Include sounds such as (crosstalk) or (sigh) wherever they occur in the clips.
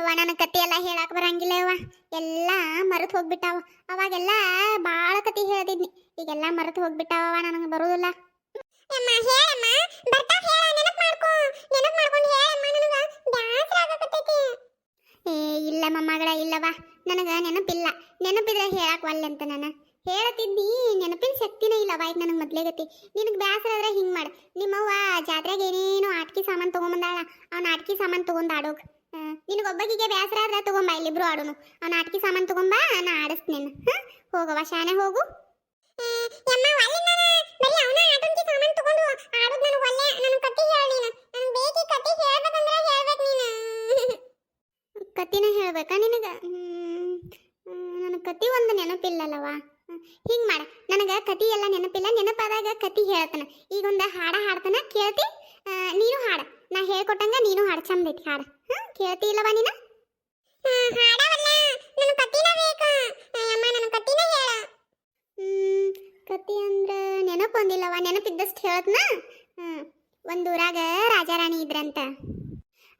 ಯವ್ವ ನನ್ನ ಕತೆ ಎಲ್ಲ ಹೇಳಕ್ ಬರಂಗಿಲ್ಲ ಯವ್ವ. ಎಲ್ಲ ಮರೆತು ಹೋಗ್ಬಿಟ್ಟಾವ. ಅವಾಗೆಲ್ಲ ಭಾಳ ಕತೆ ಹೇಳ್ತಿದ್ನಿ ಈಗೆಲ್ಲ ಮರೆತು ಹೋಗ್ಬಿಟ್ಟಾವ ನನಗೆ ಬರೋದಿಲ್ಲ. ಏ ಇಲ್ಲ ಮೊಮ್ಮಗಳ ಇಲ್ಲವ ನನಗೆ ನೆನಪಿಲ್ಲ. ನೆನಪಿದ್ರೆ ಹೇಳಕ್ ಒಲ್ಲೆ ಅಂತ ನಾನು. ಹೇಳತಿದ್ದಿ ನೆನಪಿನ ಶಕ್ತಿನೇ ಇಲ್ಲವ ಈಗ ನನಗೆ ಮೊದ್ಲೇಗತಿ ನಿನಗೆ ಬ್ಯಾಸರ ಆದ್ರೆ ಹಿಂಗೆ ಮಾಡು. ನಿಮ್ಮವ್ವ ಜಾತ್ರೆಗೆ ಏನೇನೋ ಆಟಿಕೆ ಸಾಮಾನು ತೊಗೊಂಬಂದಾಳ. ಅವ್ನ ಆಟಿಕೆ ಸಾಮಾನು ತೊಗೊಂಡು ಆಡೋಗ್ ನಿನಗೊಬ್ಬಗಿಗೆ ಬ್ಯಾಸರ ಆದ್ರೆ ತಗೊಂಬ ಇಲ್ಲಿಬ್ರು ಆಡೋನು. ಅವ್ನ ಆಟಿಕೆ ಸಾಮಾನು ತಗೊಂಬ ನಾ ಆಡಿಸ್ತೀನಿ ಹಾಂ ಹೋಗವ ಶಾನೆ ಹೋಗು. ಕತ್ತಿನ ಹೇಳ್ಬೇಕಾ ನಿನಗ? ನನಗೆ ಕತಿ ಒಂದು ನೆನಪಿಲ್ಲಲ್ಲವ ಹಿಂಗ ಮಾಡ. ನನಗೆ ಕತಿ ಎಲ್ಲ ನೆನಪಿಲ್ಲ ನೆನಪಾದಾಗ ಕತಿ ಹೇಳ್ತಾನ. ಈಗ ಒಂದು ಹಾಡ ಹಾಡ್ತಾನ ಕೇಳ್ತಿ? ಆ, ನೀನು ಹಾಡ. ನಾ ಹೇಳ್ಕೊಟ್ಟಂಗ ನೀನು ಹಾಡ. ಚಂದ ಐತಿ ಹಾಡ. ಹಾಂ ಕೇಳ್ತಿ ಇಲ್ಲವ ನೀನು ಹಾಡವಲ್ಲ. ನನ್ನ ಕತಿನ ಬೇಕು. ಅಮ್ಮ ನನ್ನ ಕತಿನ ಹೇಳ. ಕತಿ ಅಂದ್ರ ನೆನಪೊಂದಿಲ್ಲವ ನೆನಪಿದ್ದಷ್ಟು ಹೇಳ್ತನ? ಹ್ಮ್ ಒಂದು ಊರಾಗ ರಾಜಾರಾಣಿ ಇದ್ರಂತ.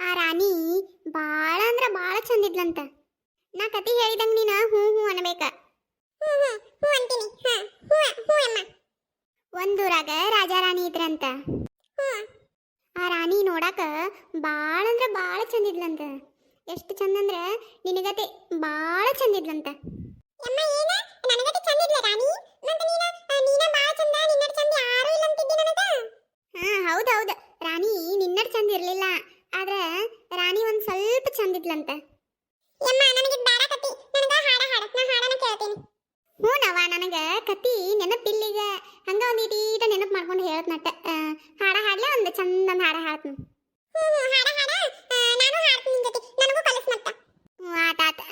ಆ ರಾಣಿ ಭಾಳ ಅಂದ್ರ ಭಾಳ ಚಂದ ಇದ್ಲಂತ. ನಾ ಕತಿ ಹೇಳಿದಂಗ ನೀನ ಹ್ಞೂ ಹ್ಞೂ ಅನ್ಬೇಕ. ಒಂದೂರಾಗ ರಾಜಾರಾಣಿ ಇದ್ರಂತ. ಆ ರಾಣಿ ನೋಡಾಕ ಭಾಳ ಅಂದ್ರ ಭಾಳ ಚಂದ ಇದ್ಲಂತ. ಎಷ್ಟು ಚಂದ ಅಂದ್ರ ನಿನಗತೆ ಭಾಳ ಚಂದ ಇದ್ಲಂತ. ಹಾ ಹೌದೌದು ರಾಣಿ ನಿನ್ನಡ್ ಚಂದ ಇರ್ಲಿಲ್ಲ ಆದ್ರೆ ರಾಣಿ ಒಂದ್ ಸ್ವಲ್ಪ ಚಂದ ಇದ್ಲಂತ. ಹ್ಞೂನವ್ವ ನನಗ ಕತಿ ನೆನಪಿಲ್ಲಿಗ ಹಂಗ ಒಂದ್ ಈಟೀಟ ನೆನಪು ಮಾಡ್ಕೊಂಡು ಹೇಳತ್ ನಟ್ಟ. ಹಾಡ ಹಾಡ್ಲೆ ಒಂದು ಚಂದಂದ ಹಾಡ ಹಾಡ್ತೀನಿ.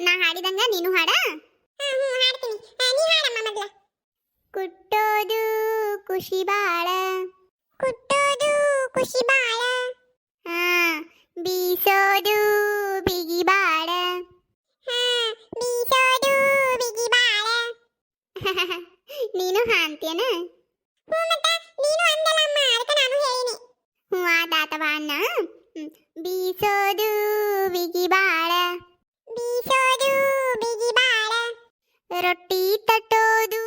ನಾ ಹಾಡಿದಂಗ ನೀನು ಹಾಡ? ಕುಟ್ಟೋದು ಖುಷಿ ಬಾಳ. ಕುಟ್ಟೋದು ಖುಷಿ ಬಾಳ. ಹಾ ಬೀಸೋದು ಬಿಗಿ ಬಾಳ. ಹಾ ಬೀಸೋದು ಬಿಗಿ ಬಾಳ. (laughs) ನೀನು ಹಾ ನೀನು ಹ್ಞೂ ಆತಾತವ ಅಣ್ಣ. ಬೀಸೋದು ಬಿಗಿ ಬಾಳ ಬೀಸೋದು ಬಿಗಿ ಬಾಳ ರೊಟ್ಟಿ ತಟ್ಟೋದು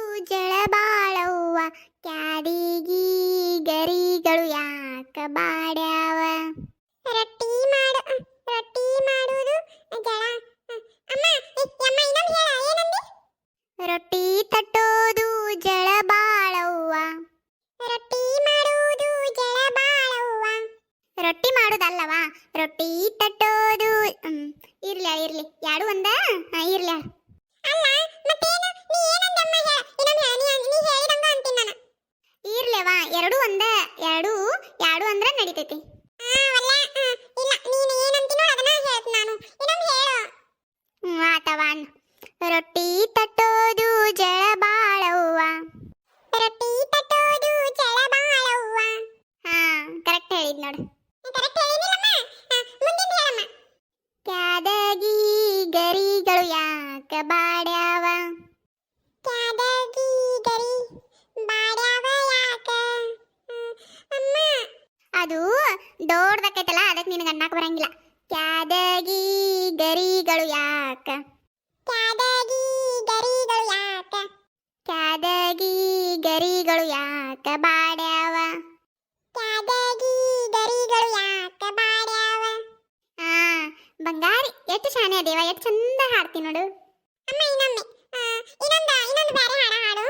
ಇರ್ಲಿ. ಯಾಡು ಒಂದ? ಇರ್ಲಿ. ಅಲ್ಲ ಮತ್ತೇನು? ನೀ ಏನಂದಮ್ಮ ಇನ್ನೊಮ್ಮೆ ನೀ ನೀ ಹೇಳಿದಂಗ ಅಂತೀನಿ ನಾನು. ಇರ್ಲೇವಾ ಎರಡು ಒಂದ ಎರಡು ಎರಡು ಅಂದ್ರ ನಡಿತೈತಿ. ಇಲ್ಲ ನೀನು ಏನಂತೀನೋ ಬಾಡ್ಯಾವ? ಕ್ಯಾದಗಿ ಗರಿ ಬಾಡ್ಯಾವ ಯಾಕ? ಅಮ್ಮ. ಅದು ದೊಡ್ಡದಕ್ಕೈತಲ್ಲ ಅದಕ್ಕೆ ನಿನಗೆ ಅಣ್ಣಕ್ಕೆ ಬರಂಗಿಲ್ಲ. ಕ್ಯಾದಗಿ ಗರಿಗಳು ಯಾಕ? ಕ್ಯಾದಗಿ ಗರಿಗಳು ಯಾಕ? ಕ್ಯಾದಗಿ ಗರಿಗಳು ಯಾಕ ಬಾಡ್ಯಾವ? ಕ್ಯಾದಗಿ ಗರಿಗಳು ಯಾಕ ಬಾಡ್ಯಾವ? ಆ ಬಂಗಾರಿ ಎಷ್ಟು ಶಾನೆ ದೇವ ಎಷ್ಟು ಚಂದ ಹಾಡ್ತಿ ನೋಡು ಅಮ್ಮ ಇನ್ನೊಮ್ಮೆ ಇನ್ನೊಂದು ಇನ್ನೊಂದು ಬೇರೆ ಹಾಡ ಹಾಡು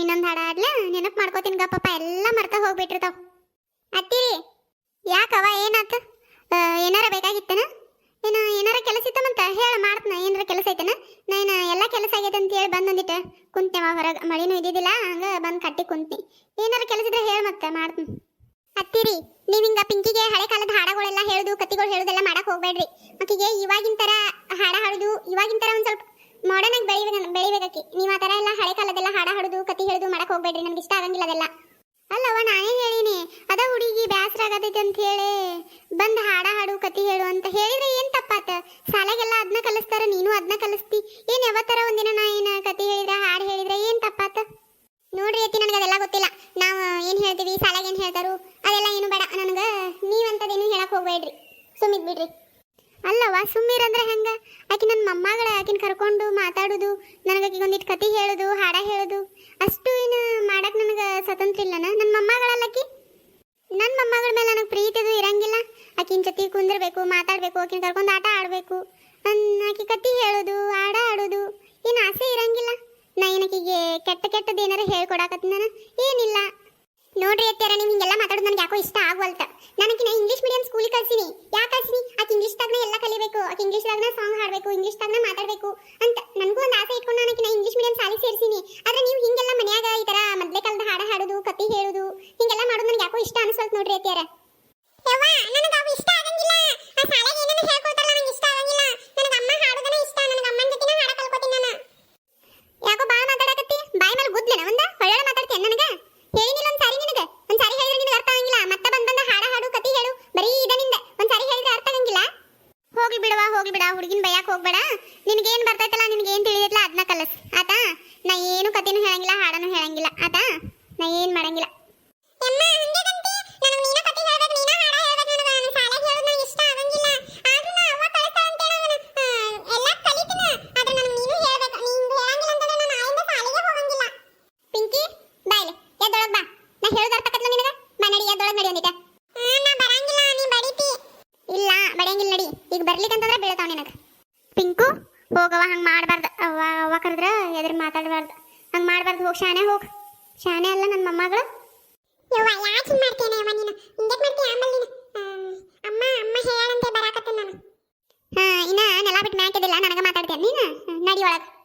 ಇನ್ನೊಂದು ಹಾಡ ಹಾಡ್ಲ ನೆನಪು ಮಾಡ್ಕೋತೀನಿ ಗಪ್ಪಪ್ಪ ಎಲ್ಲ ಮರ್ತ ಹೋಗ್ಬಿಟ್ಟಿರ್ತಾವ. ಅತ್ತಿರಿ ಯಾಕವ ಏನಾತ? ಏನಾರ ಬೇಕಾಗಿತ್ತನ? ಏನ, ಏನಾರ ಕೆಲಸ ಇತ್ತಮಂತ ಹೇಳ, ಮಾಡ್ತನ, ಏನಾರ ಕೆಲಸ ಐತನ? ನಾನು ಎಲ್ಲ ಕೆಲಸ ಆಗೈತೆ ಅಂತ ಹೇಳಿ ಬಂದ್ ಒಂದಿಟ್ಟು ಕುಂತೆವ ಹೊರಗೆ, ಮಳಿನೂ ಇದ್ದಿದ್ದಿಲ್ಲ, ಹಂಗ ಬಂದ್ ಕಟ್ಟಿ ಕುಂತಿ ಏನಾರ ಕೆಲಸ ಇದ್ರೆ ಹೇಳ ಮತ್ತೆ, ಮಾಡ್ತೀನಿ. ಅತ್ತಿರಿ ನೀವ್ ಹಿಂಗ ಪಿಂಕಿಗೆ ಹಳೆ ಕಾಲದ ಹಾಡಗಳೆಲ್ಲ ಹೇಳುದು ಕತಿಗಳು ಹೇಳುದೆಲ್ಲ ಮಾಡಕ್ ಹೋಗ್ಬೇಡ್ರಿ. ಮಕ್ಕಿಗೆ ಇವಾಗಿನ ತರ ಹಾಡ ಹಾಡುದು, ಇವಾಗಿನ ತರ ಒಂದ್ ಸ್ವಲ್ಪ ಮಾಡರ್ನ್ ಆಗಿ ಬೆಳಿಬೇಕು, ಬೆಳಿಬೇಕಿ ನೀವು ಆ ತರ ಎಲ್ಲ ಹಳೆ ಕಾಲದೆಲ್ಲ ಹಾಡ ಹಾಡುದು ಕತಿ ಹೇಳುದು ಮಾಡಕ್ ಹೋಗ್ಬೇಡ್ರಿ, ನಮ್ಗೆ ಇಷ್ಟ ಆಗಂಗಿಲ್ಲ ಅದೆಲ್ಲ. ಅಲ್ಲವ ನಾನೇ ಹೇಳಿನಿ? ಅದ ಹುಡುಗಿ ಬ್ಯಾಸರ ಆಗತೈತಿ ಅಂತ ಹೇಳಿ ಬಂದ್ ಹಾಡ ಹಾಡು ಕತಿ ಹೇಳು ಅಂತ ಹೇಳಿದ್ರೆ ಏನ್ ತಪ್ಪಾತ? ಶಾಲೆಗೆಲ್ಲ ಅದನ್ನ ಕಲಿಸ್ತಾರ, ನೀನು ಅದನ್ನ ಕಲಿಸ್ತಿ. ಏನ್ ಯಾವತ್ತರ ಒಂದಿನ ನಾ ಏನ ಕತಿ ಹೇಳಿದ್ರೆ, ಹಾಡು ಹೇಳಿದ್ರೆ ಏನ್ ತಪ್ಪಾತ? ನೋಡ್ರಿ ಅತ್ತಿ, ನನಗೆ ಅದೆಲ್ಲ ಗೊತ್ತಿಲ್ಲ. ನಾವು ಏನ್ ಹೇಳ್ತೀವಿ, ಶಾಲೆಗೆ ಏನ್ ಹೇಳ್ತಾರು, ಅದೆಲ್ಲ ಏನು ಬೇಡ. ನನಗೆ ನೀವಂತದೇನು ಹೇಳಕ್ ಹೋಗ್ಬೇಡ್ರಿ. ಸುಮ್ಮಿದ್ ಬಿಡ್ರಿ ಅಲ್ಲವ ಅಂದ್ರೆ ಹೆಂಗ? ಆಕಿ ನನ್ನ ಮೊಮ್ಮಗಳ, ಆಕಿನ ಕರ್ಕೊಂಡು ಮಾತಾಡೋದು ನನಗೆ ಆಕಿಗೆ ಒಂದಿಟ್ಟು ಕತೆ ಹೇಳೋದು, ಹಾಡ ಹೇಳೋದು. ಅಷ್ಟು ಏನು ಮಾಡಕ್ ನನಗೆ ಸ್ವತಂತ್ರ ಇಲ್ಲನ? ನನ್ನ ಮೊಮ್ಮಗಳಲ್ಲಕಿ ನನ್ನ ಮೊಮ್ಮಗಳ ಮೇಲೆ ನನಗೆ ಪ್ರೀತಿದು ಇರಂಗಿಲ್ಲ. ಆಕಿನ ಜೊತೆ ಕುಂದಿರಬೇಕು, ಮಾತಾಡಬೇಕು, ಆಕಿನ ಕರ್ಕೊಂಡು ಆಟ ಆಡಬೇಕು. ಆಕಿ ಕತಿ ಹೇಳೋದು, ಹಾಡ ಆಡೋದು ಏನು ಆಸೆ ಇರಂಗಿಲ್ಲ. ನಾ ಏನಕ್ಕಿಗೆ ಕೆಟ್ಟ ಕೆಟ್ಟದ್ದು ಏನಾರ ಹೇಳ್ಕೊಡಕತ್ತಿ ನಾನು? ಏನಿಲ್ಲ. ನೋಡ್ರಿ ಅತ್ಯಾರ ನೀವು ಹಿಂಗೆಲ್ಲ ಮಾತಾಡೋದು ನನಗೆ ಯಾಕೋ ಇಷ್ಟ ಆಗವಲ್ತ. ನನಗಿನ ಇಂಗ್ಲೀಷ್ ಮೀಡಿಯಂ ಸ್ಕೂಲಿಗೆ ಕಳ್ಸಿನಿ. ಯಾಕೆ ಕಳ್ಸಿನಿ? ಆಕೆ ಇಂಗ್ಲೀಷ್ ಇಂಗ್ಲಿಷ್ದಾಗನ ಸಾಂಗ್ ಹಾಡಬೇಕು ಇಂಗ್ಲಿಷ್ದಾಗನ ಮಾತಾಡಬೇಕು ಅಂತ ನನಗೂ ಒಂದು ಆಸೆ ಇಟ್ಕೊಂಡು ನಾನು ನಾ ಇಂಗ್ಲಿಷ್ ಮೀಡಿಯಂ ಶಾಲೆಗೆ ಸೇರಿಸಿನಿ. ಆದರೆ ನೀವು ಹಿಂಗೆಲ್ಲ ಮನ್ಯಾಗ ಈ ಥರ ಮೊದಲೇ ಕಾಲದ ಹಾಡ ಹಾಡೋದು ಕತೆ ಹೇಳೋದು, ಹಿಂಗೆಲ್ಲ ಮಾಡೋದು ನನಗೆ ಯಾಕೋ ಇಷ್ಟ ಅನ್ಸಲ್ತು ನೋಡ್ರಿ ಅತ್ಯಾರ ಅಂತಂದ್ರೆ ಬೀಳ್ತಾವ ನಿನಗೆ. ಪಿಂಕು ಹೋಗವ ಹಂಗೆ ಮಾಡಬಾರ್ದು. ಅವ್ವ ಕರೆದ್ರೆ ಎದ್ರ ಮಾತಾಡಬಾರ್ದು. ಹಂಗೆ ಮಾಡಬಾರ್ದು ಹೋಗಿ ಶಾನೆ ಹೋಗಿ. ಶಾನೆ ಅಲ್ಲ ನನ್ನ ಮೊಮ್ಮಗಳು. ಯವ್ವ ಯಾಕೆ ನೀನು? ಅಮ್ಮ ಹೇಳಂತೆ ನಾನು. ಇನ್ನ ನೆಲ ಬಿಟ್ಟು ಮ್ಯಾಟಿದಿಲ್ಲ ನನಗೆ ಮಾತಾಡ್ತೇನೆ ನೀನು? ನಡಿ ಒಳಗೆ.